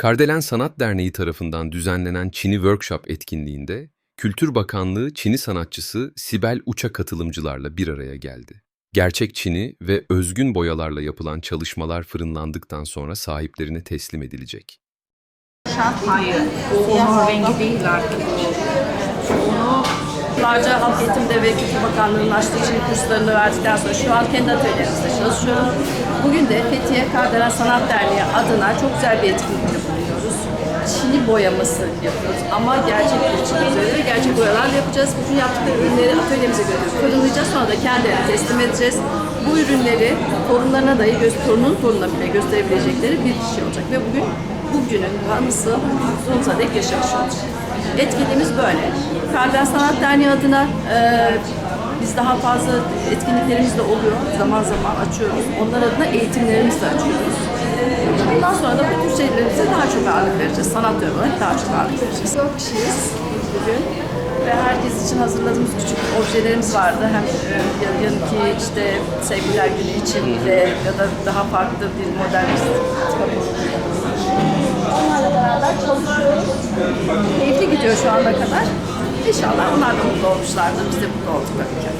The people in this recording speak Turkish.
Kardelen Sanat Derneği tarafından düzenlenen Çini Workshop etkinliğinde Kültür Bakanlığı Çini sanatçısı Sibel Uç'a katılımcılarla bir araya geldi. Gerçek Çini ve özgün boyalarla yapılan çalışmalar fırınlandıktan sonra sahiplerine teslim edilecek. Hayır, onun rengi değil artık. Onu yıllarca Halk Eğitim'de ve Kültür Bakanlığı'nın açtığı için kurslarını verdikten sonra şu an kendi atölyemizde çalışıyorum. Bugün de Fethiye Kardelen Sanat Derneği adına çok güzel bir etkinlikte bulunuyoruz. Çini boyaması yapıyoruz ama gerçek bir çini üzerinde ve gerçek boyalarla yapacağız. Bütün yaptıkları ürünleri atölyemize götürüp fırınlayacağız. Sonra da kendilerine teslim edeceğiz. Bu ürünleri torunlarına dahi, torunun torununa bile gösterebilecekleri bir şey olacak. Ve bugün bugünün anısı sonsuza dek yaşamış olacak. Etkinliğimiz böyle. Kardelen Sanat Derneği adına e, biz daha fazla etkinliklerimiz de oluyor. Zaman zaman açıyoruz. Onlar adına eğitimlerimizi de açıyoruz. Bundan sonra da bu tür şeylerimize daha çok ağırlık vereceğiz. Sanat olarak daha çok ağırlık vereceğiz. Dört kişiyiz bugün. Ve herkes için hazırladığımız küçük objelerimiz vardı. Hem e, ya- yarınki işte sevgililer günü için de ya da daha farklı bir model gidiyor şu ana kadar. İnşallah onlar da mutlu olmuşlardır. Biz de mutlu olduk tabii ki.